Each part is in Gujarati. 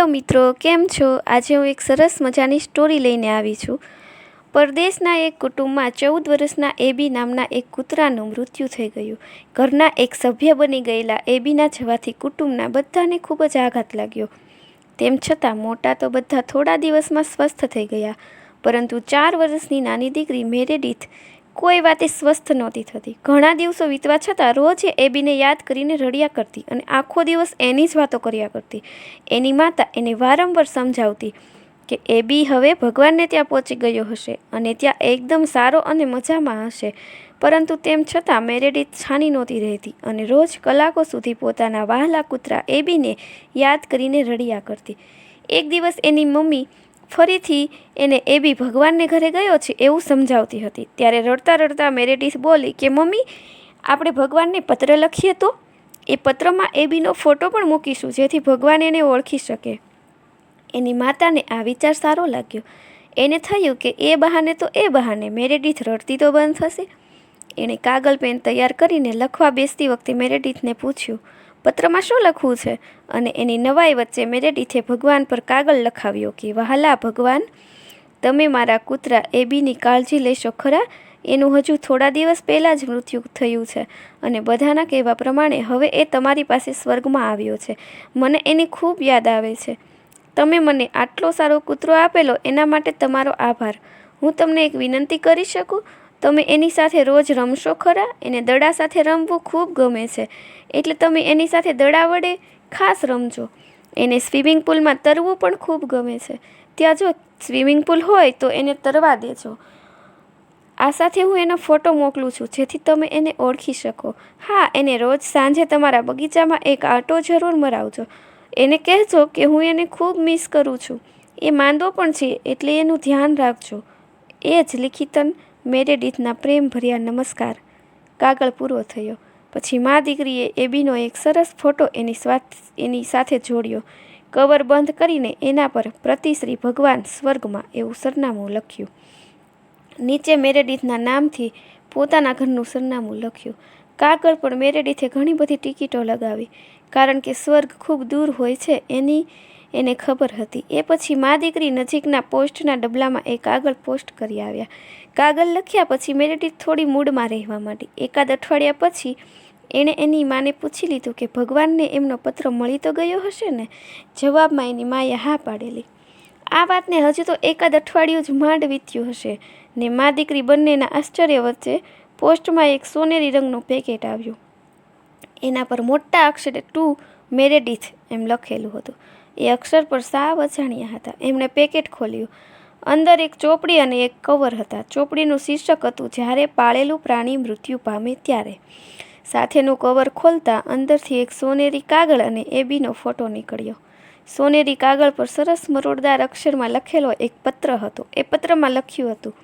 હેલો મિત્રો, કેમ છો? આજે હું એક સરસ મજાની સ્ટોરી લઈને આવી છું. પરદેશના એક કુટુંબમાં ચૌદ વર્ષના એબી નામના એક કૂતરાનું મૃત્યુ થઈ ગયું. ઘરના એક સભ્ય બની ગયેલા એબીના જવાથી કુટુંબના બધાને ખૂબ જ આઘાત લાગ્યો. તેમ છતાં મોટા તો બધા થોડા દિવસમાં સ્વસ્થ થઈ ગયા. પરંતુ ચાર વર્ષની નાની દીકરી મેરેડીથ કોઈ વાતે સ્વસ્થ નહોતી થતી. ઘણા દિવસો વીતવા છતાં રોજ એ એબીને યાદ કરીને રડ્યા કરતી અને આખો દિવસ એની જ વાતો કર્યા કરતી. એની માતા એને વારંવાર સમજાવતી કે એબી હવે ભગવાનને ત્યાં પહોંચી ગયો હશે અને ત્યાં એકદમ સારો અને મજામાં હશે. પરંતુ તેમ છતાં મેરેડીથ છાની નહોતી રહેતી અને રોજ કલાકો સુધી પોતાના વહાલા કૂતરા એબીને યાદ કરીને રડ્યા કરતી. એક દિવસ એની મમ્મી ફરીથી એને એબી ભગવાનને ઘરે ગયો છે એવું સમજાવતી હતી. ત્યારે રડતા રડતા મેરેડીથ બોલી કે, મમ્મી, આપણે ભગવાનને પત્ર લખીએ તો? એ પત્રમાં એબીનો ફોટો પણ મૂકીશું જેથી ભગવાન એને ઓળખી શકે. એની માતાને આ વિચાર સારો લાગ્યો. એને થયું કે, એ બહાને તો એ બહાને મેરેડીથ રડતી તો બંધ થશે. એણે કાગળ, પેન તૈયાર કરીને લખવા બેસતી વખતે મેરેડિથને પૂછ્યું પત્રમાં શું લખવું છે? અને એની નવાઈ વચ્ચે મેરેડીથે ભગવાન પર કાગળ લખાવ્યો કે, વહાલા ભગવાન, તમે મારા કૂતરા એબીની કાળજી લેશો ખરા? એનું હજુ થોડા દિવસ પહેલાં જ મૃત્યુ થયું છે અને બધાના કહેવા પ્રમાણે હવે એ તમારી પાસે સ્વર્ગમાં આવ્યો છે. મને એની ખૂબ યાદ આવે છે. તમે મને આટલો સારો કૂતરો આપેલો એના માટે તમારો આભાર. હું તમને એક વિનંતી કરી શકું? તમે એની સાથે રોજ રમશો ખરા? એને દડા સાથે રમવું ખૂબ ગમે છે. એટલે તમે એની સાથે દડા વડે ખાસ રમજો. એને સ્વિમિંગ પુલમાં તરવું પણ ખૂબ ગમે છે. ત્યાં જો સ્વિમિંગ પુલ હોય તો એને તરવા દેજો. આ સાથે હું એનો ફોટો મોકલું છું, જેથી તમે એને ઓળખી શકો. હા, એને રોજ સાંજે તમારા બગીચામાં એક આટો જરૂર મરાવજો. એને કહેજો કે હું એને ખૂબ મિસ કરું છું. એ માંદો પણ છે, એટલે એનું ધ્યાન રાખજો. એ જ લિખિતન મેરેડીથના પ્રેમભર્યા નમસ્કાર. કાગળ પૂરો થયો. પછી મા દીકરીએ એબીનો એક સરસ ફોટો એની સ્વાથ એની સાથે જોડ્યો. કવર બંધ કરીને એના પર પ્રતિશ્રી ભગવાન સ્વર્ગમાં એવું સરનામું લખ્યું. નીચે મેરેડીથના નામથી પોતાના ઘરનું સરનામું લખ્યું. કાગળ પર મેરેડીથે ઘણી બધી ટિકિટો લગાવી. કારણ કે સ્વર્ગ ખૂબ દૂર હોય છે, એની એને ખબર હતી. એ પછી મા દીકરી નજીકના પોસ્ટના ડબલામાં એ કાગળ પોસ્ટ કરી આવ્યા. કાગળ લખ્યા પછી મેરેડીથ થોડી મૂડમાં રહેવા માંડી. એકાદ અઠવાડિયા પછી એણે એની માને પૂછી લીધું કે ભગવાનને એમનો પત્ર મળી તો ગયો હશે ને? જવાબમાં એની માએ હા પાડેલી. આ વાતને હજુ તો એકાદ અઠવાડિયું જ માંડ વીત્યું હશે ને મા દીકરી બંનેના આશ્ચર્ય વચ્ચે પોસ્ટમાં એક સોનેરી રંગનું પેકેટ આવ્યું. એના પર મોટા અક્ષરે ટુ મેરેડીથ એમ લખેલું હતું. એ અક્ષર પર સાવ અજાણ્યા હતા. એમણે પેકેટ ખોલ્યું. અંદર એક ચોપડી અને એક કવર હતા. ચોપડીનું શીર્ષક હતું, જ્યારે પાળેલું પ્રાણી મૃત્યુ પામે ત્યારે. સાથેનું કવર ખોલતા અંદરથી એક સોનેરી કાગળ અને એબીનો ફોટો નીકળ્યો. સોનેરી કાગળ પર સરસ મરોડદાર અક્ષરમાં લખેલો એક પત્ર હતો. એ પત્રમાં લખ્યું હતું,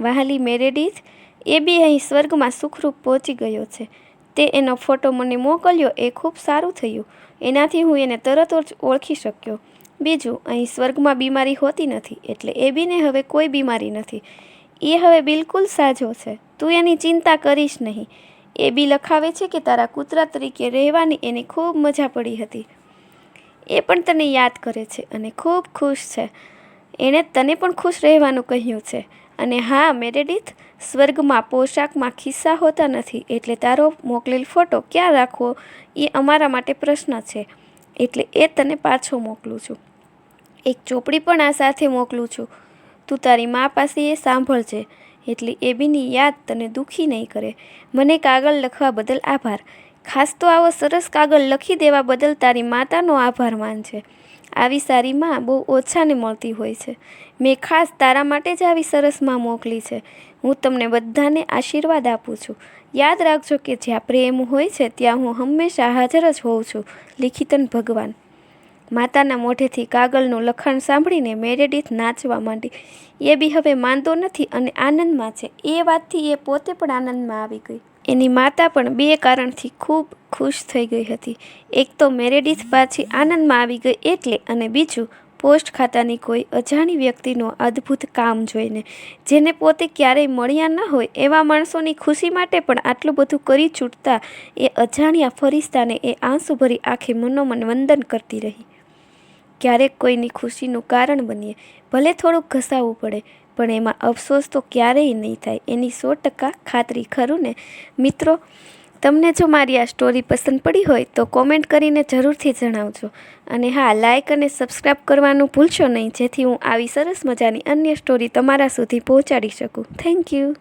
વહાલી મેરેડીથ, એ બી અહીં સ્વર્ગમાં સુખરૂપ પહોંચી ગયો છે. તે એનો ફોટો મને મોકલ્યો, એ ખૂબ સારું થયું. એનાથી હું એને તરત જ ઓળખી શક્યો. બીજું, અહીં સ્વર્ગમાં બીમારી હોતી નથી, એટલે એ બીને હવે કોઈ બીમારી નથી. એ હવે બિલકુલ સાજો છે. તું એની ચિંતા કરીશ નહીં. એ બી લખાવે છે કે તારા કૂતરા તરીકે રહેવાની એને ખૂબ મજા પડી હતી. એ પણ તને યાદ કરે છે અને ખૂબ ખુશ છે. એણે તને પણ ખુશ રહેવાનું કહ્યું છે. અને હા, મેરેડીથ, સ્વર્ગમાં પોશાકમાં ખિસ્સા હોતા નથી. એટલે તારો મોકલેલ ફોટો ક્યાં રાખવો? એ અમારા માટે પ્રશ્ન છે. એટલે એ તને પાછો મોકલું છું. એક ચોપડી પણ આ સાથે મોકલું છું. તું તારી મા પાસે એ સાંભળજે. એટલે એબીની યાદ તને દુઃખી નહીં કરે. મને કાગળ લખવા બદલ આભાર. ખાસ તો આવો સરસ કાગળ લખી દેવા બદલ તારી માતાનો આભાર માનજે. આવી સારી માં બહુ ઓછાને મળતી હોય છે. મેં ખાસ તારા માટે જ આવી સરસમાં મોકલી છે. હું તમને બધાને આશીર્વાદ આપું છું. યાદ રાખજો કે જ્યાં પ્રેમ હોય છે, ત્યાં હું હંમેશા હાજર જ હોઉં છું, લિખિતન ભગવાન. માતાના મોઢેથી કાગળનું લખાણ સાંભળીને મેરેડિથ નાચવા માંડી. એ બી હવે માંદો નથી અને આનંદમાં છે. એ વાતથી એ પોતે પણ આનંદમાં આવી ગઈ. એની માતા પણ બે કારણથી ખૂબ ખુશ થઈ ગઈ હતી. એક તો મેરેડિથ પાછી આનંદમાં આવી ગઈ એટલે અને બીજું પોસ્ટ ખાતાની કોઈ અજાણી વ્યક્તિનું અદ્ભુત કામ જોઈને. જેને પોતે ક્યારેય મળ્યા ન હોય એવા માણસોની ખુશી માટે પણ આટલું બધું કરી છૂટતા એ અજાણ્યા ફરિસ્તાને એ આંસુભરી આંખે મનોમન વંદન કરતી રહી. ક્યારેક કોઈની ખુશીનું કારણ બનીએ. ભલે થોડુંક ઘસાવવું પડે, પણ એમાં અફસોસ તો ક્યારેય નહીં થાય. એની સો ટકા ખાતરી ખરું ને? મિત્રો, તમને જો મારી આ સ્ટોરી પસંદ પડી હોય, તો કોમેન્ટ કરીને જરૂરથી જણાવજો. અને હા લાઇક અને સબસ્ક્રાઈબ કરવાનું ભૂલશો નહીં, જેથી હું આવી સરસ મજાની અન્ય સ્ટોરી તમારા સુધી પહોંચાડી શકું. Thank you